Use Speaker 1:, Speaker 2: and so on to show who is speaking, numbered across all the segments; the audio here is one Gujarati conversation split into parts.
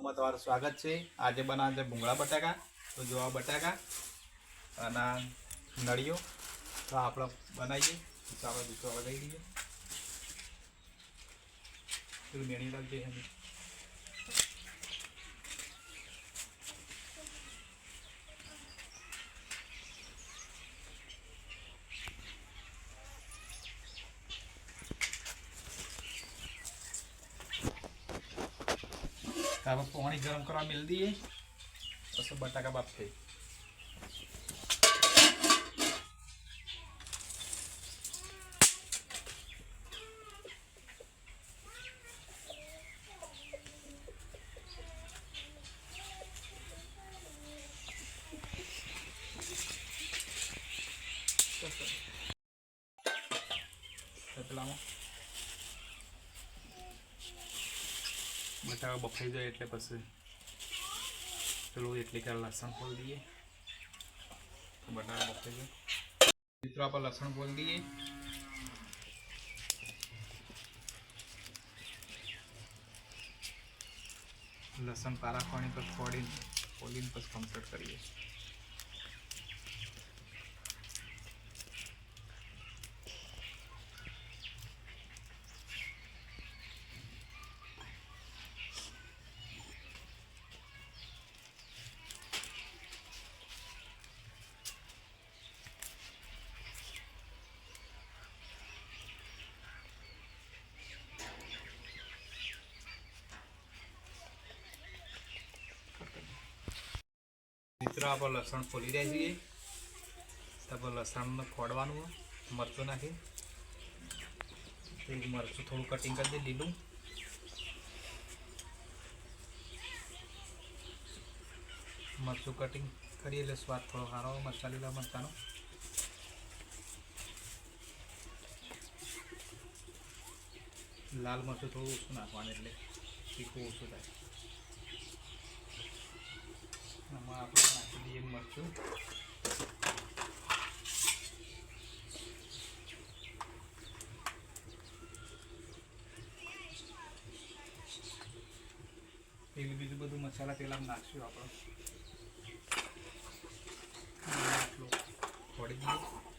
Speaker 1: માં તમારું સ્વાગત છે. આજે બનાવે છે ભૂંગળા બટાકા. તો જોવા બટાકા અને નળીઓ. તો આપણે બનાવીએ. આપણે દૂસરો લઈ દઈએ મેળી લાગજે એની આપણે પાણી ગરમ કરવા મેળ દઈએ. પછી બટાકા બટાકા બફાઈ જાય એટલે પછી પેલું એટલી કે લસણ ફોલ દઈએ. બટાકા બફાઈ જાય. મિત્રો, આપણે લસણ ખોલી દઈએ. લસણ પારા પાણી પર ફોડીને ફોડીને પછી કમ્પ્લીટ કરીએ. મિત્રો આપણે લસણ ફોલી રહ્યા છીએ. આપણે લસણને ફોડવાનું મરચું નાખી. મરચું થોડું કટિંગ કરી દે લીલું. મરચું કટિંગ કરીએ એટલે સ્વાદ થોડો સારો મરચા, લીલા મરચાનો. લાલ મરચું થોડું ઓછું નાખવાનું એટલે તીખું ઓછું થાય. આમાં આપણે દઈએ મરચું. પેલું બીજું બધું મસાલા પેલા નાખશું આપણે. આટલું.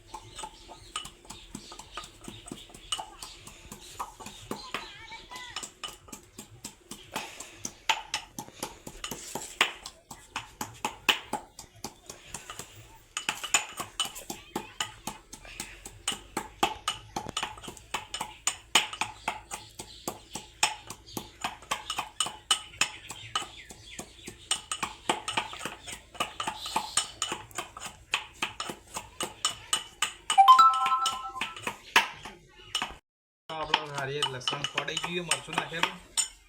Speaker 1: ખોડાઈ ગયું મરચું નાખેલું.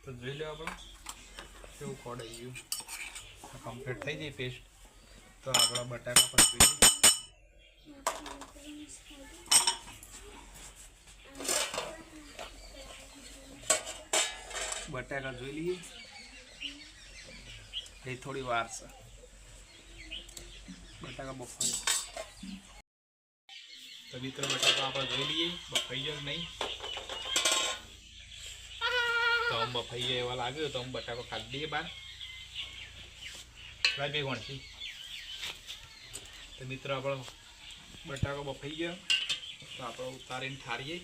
Speaker 1: તો જોઈ લો આપણે, કેવું ખોડાઈ ગયું. કમ્પ્લીટ થઈ જાય પેસ્ટ તો આપણા બટાકા પણ જોઈ લઈએ બટાકા જોઈ લઈએ. એ થોડી વાર છે. બટાકા બફાઈ. તો મિત્રો, બટાકા આપણે જોઈ લઈએ. બફાઈ કે નહીં? આમ બફાઈ જાય એવા લાગ્યો તો બટાકો ખાઈ દઈએ બાર. ગણથી તો મિત્રો આપણો બટાકો બફાઈ ગયો. તો આપણે ઉતારીને ઠારીએ.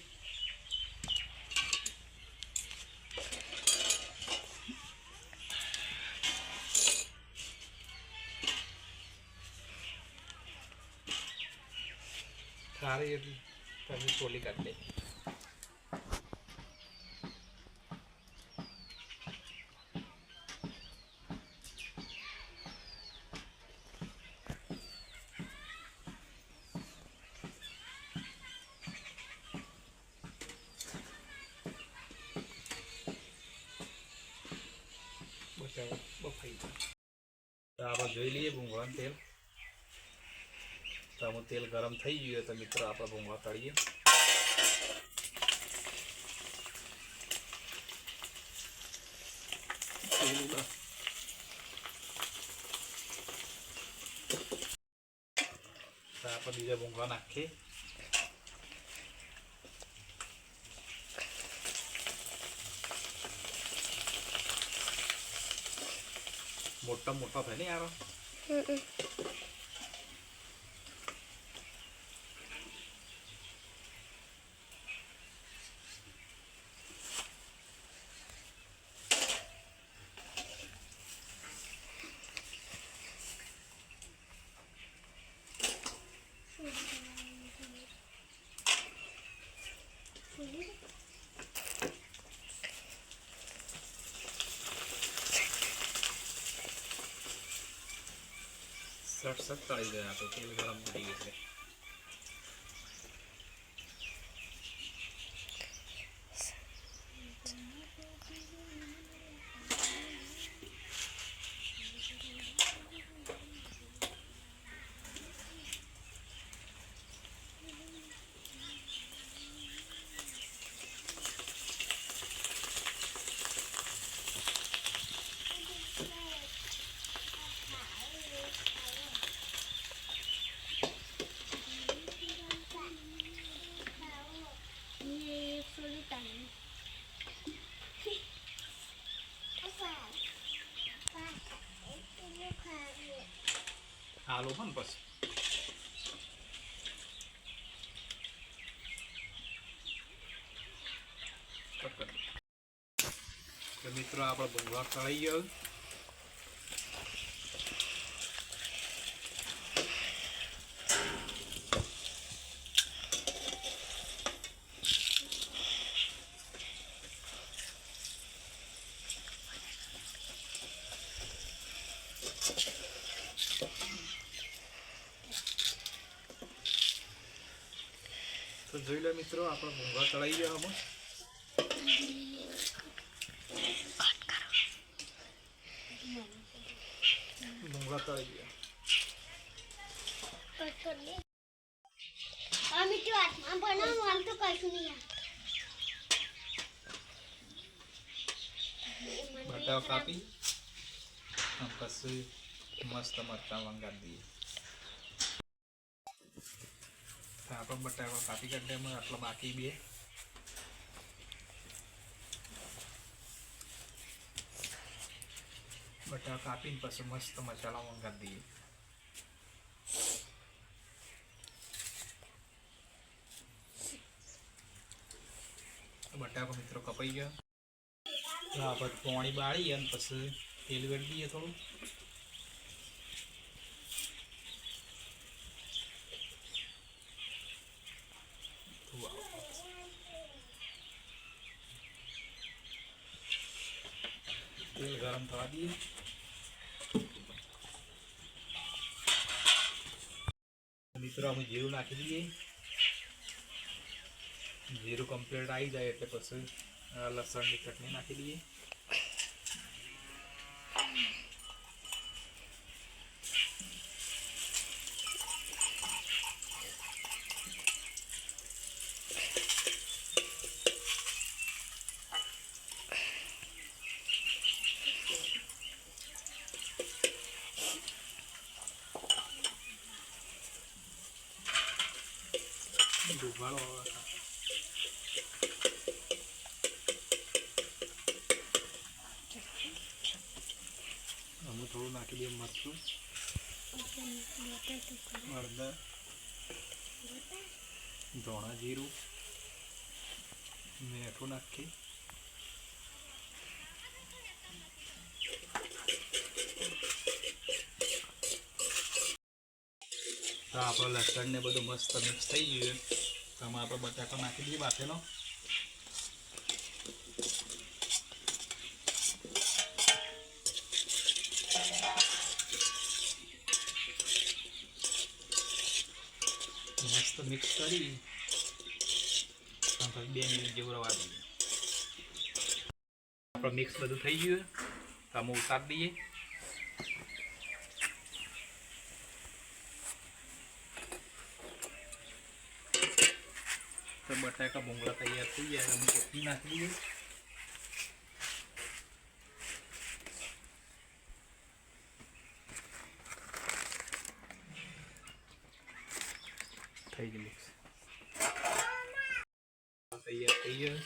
Speaker 1: ઠારી એટલે પછી ચોલી કાઢી બફાઈ તો આપણે જોઈ લઈએ ભૂંગળાનું તેલ. તો આમાં તેલ ગરમ થઈ ગયું તો મિત્રો આપણે ભૂંગળા તળીએ આપણે બીજા ભૂંગળા નાખીએ. મોટા મોટા થાય ને યાર
Speaker 2: હમ.
Speaker 1: સટ સટ તળી ગયા તો તેલ ગરમ થઈ ગયું એટલે મિત્રો આપણે ભૂંગળા તળાઈ ગયો. તો જોઈ લો મિત્રો આપણે ભૂંગળા તળાઈ ગયા આમાં ભૂંગળા તળાઈ ગયા
Speaker 2: અમે તો હાથમાં બનાવું આમ તો કશું નહીં
Speaker 1: બટાકા કાપી અને પછી મસ્ત મરચાં વંગારી દઈએ તો આપણે બટાકા કાપી કાઢીએ એમાં આટલા બાકી બે બટાકા કાપીને પછી મસ્ત મસાલા મંગાવી દઈએ. બટાકા મિત્રો કપાઈ ગયા. હા આપણે પોણી બાળી અને પછી તેલ વેડી દઈએ થોડું. તેલ ગરમ થવા દઈએ. મિત્રો અમે જીરું નાખી દઈએ. જીરું કમ્પ્લીટ આવી જાય એટલે પછી લસણની ચટણી નાખી દઈએ. આવે. અમે થોડું નાખી દઈએ મરચું હળદર ધોણા જીરું મેઠું નાખી તો આપણો લસણ ને બધું મસ્ત મિક્સ થઈ ગયું તો આમાં આપણે બટાકો નાખી દઈએ બાફેલો. મસ્ત મિક્સ કરી. બે મિનિટ જેવું રવા દઈએ. આપણે મિક્સ બધું થઈ ગયું તો આમાં ઉતારી દઈએ. તો બટાકા ભૂંગળા તૈયાર થઈ ગયા કોથમી નાખી દઈએ થઈ ગયું મિક્સ તૈયાર થઈ ગયો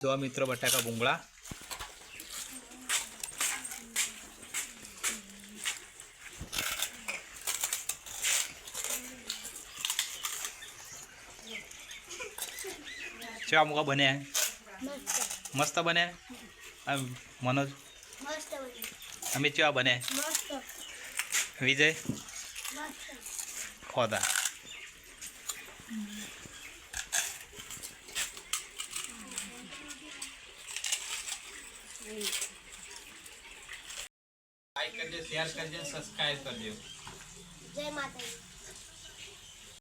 Speaker 1: જો મિત્રો બટાકા ભૂંગળા. કેવા મુકા બને?
Speaker 2: મસ્ત
Speaker 1: બને? મનોજ? અમે કેવા બને? વિજય? ખોદા લાઈક કરજો શેર કરજો સબસ્ક્રાઇબ કરજો
Speaker 2: જય માતાજી